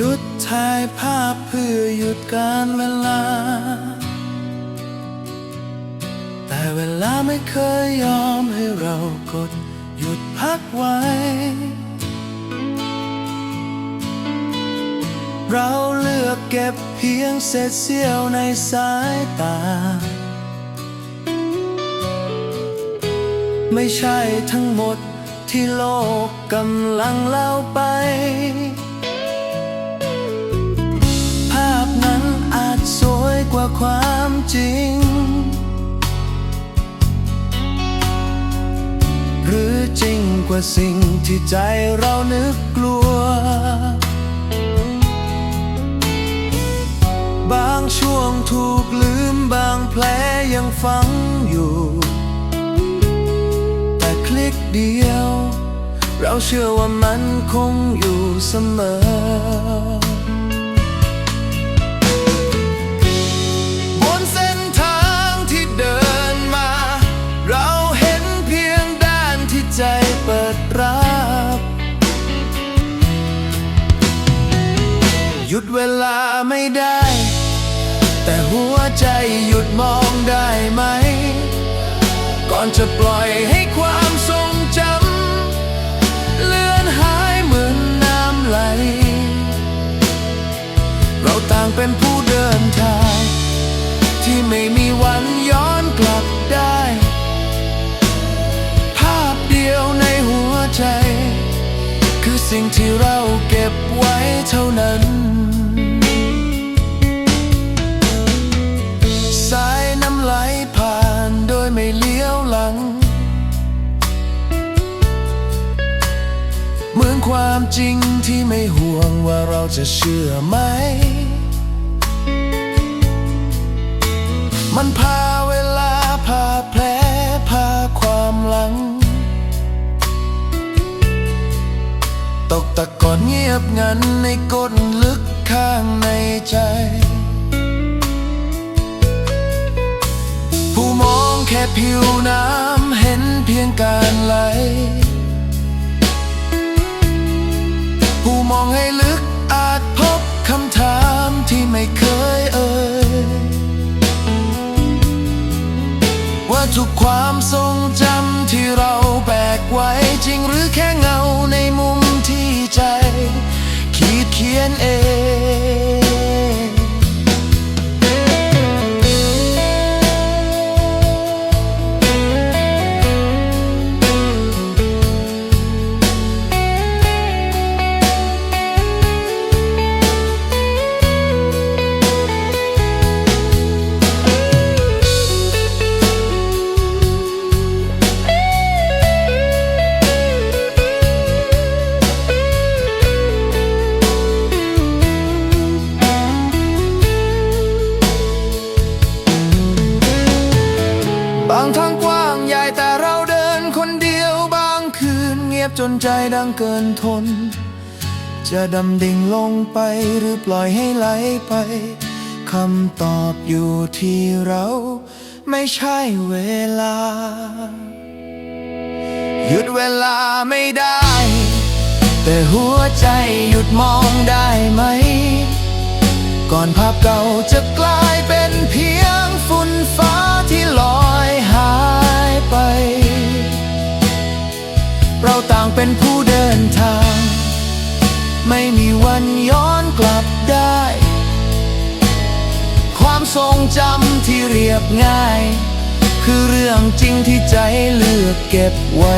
นุษย์ถ่ายภาพเพื่อหยุดการเวลา แต่เวลาไม่เคยยอมให้เรากดหยุดพักไว้ เราเลือกเก็บเพียงเศษเสี้ยวในสายตา ไม่ใช่ทั้งหมดที่โลกกำลังเล่าไป ความจริง หรือจริงกว่าสิ่งที่ใจเรานึกกลัว บางช่วงถูกลืมบางแผลยังฝังอยู่ แต่คลิกเดียว เราเชื่อว่ามันคงอยู่เสมอ หยุดเวลาไม่ได้ แต่หัวใจหยุดมองได้ไหม ก่อนจะปล่อยให้ความทรงจำเลือนหายเหมือนน้ำไหล เราต่างเป็นผู้เดินทาง ที่ไม่มีวันย้อนกลับได้ ภาพเดียวในหัวใจ คือสิ่งที่เราเก็บไว้เท่านั้น ง เหมือนความจริงที่ไม่ห่วงว่าเราจะเชื่อไหม มันพาเวลาพาแผลพาความหลัง ตกตะกอนเงียบงันในก้นลึกข้างในใจ ผิวน้ำเห็นเพียงการไหล ผู้มองให้ลึกอาจพบคำถามที่ไม่เคยเอ่ย ว่าทุกความทรงจำที่เราแบกไว้จริงหรือแค่เงาในมุมที่ใจขีดเขียนเอง จนใจดังเกินทน จะดำดิ่งลงไปหรือปล่อยให้ไหลไปคำตอบอยู่ที่เรา ไม่ใช่เวลา หยุดเวลาไม่ได้ แต่หัวใจหยุดมองได้ไหม ก่อนภาพเก่าจะกลา เป็นผู้เดินทาง ไม่มีวันย้อนกลับได้ ความทรงจำที่เรียบง่าย คือเรื่องจริงที่ใจเลือกเก็บไว้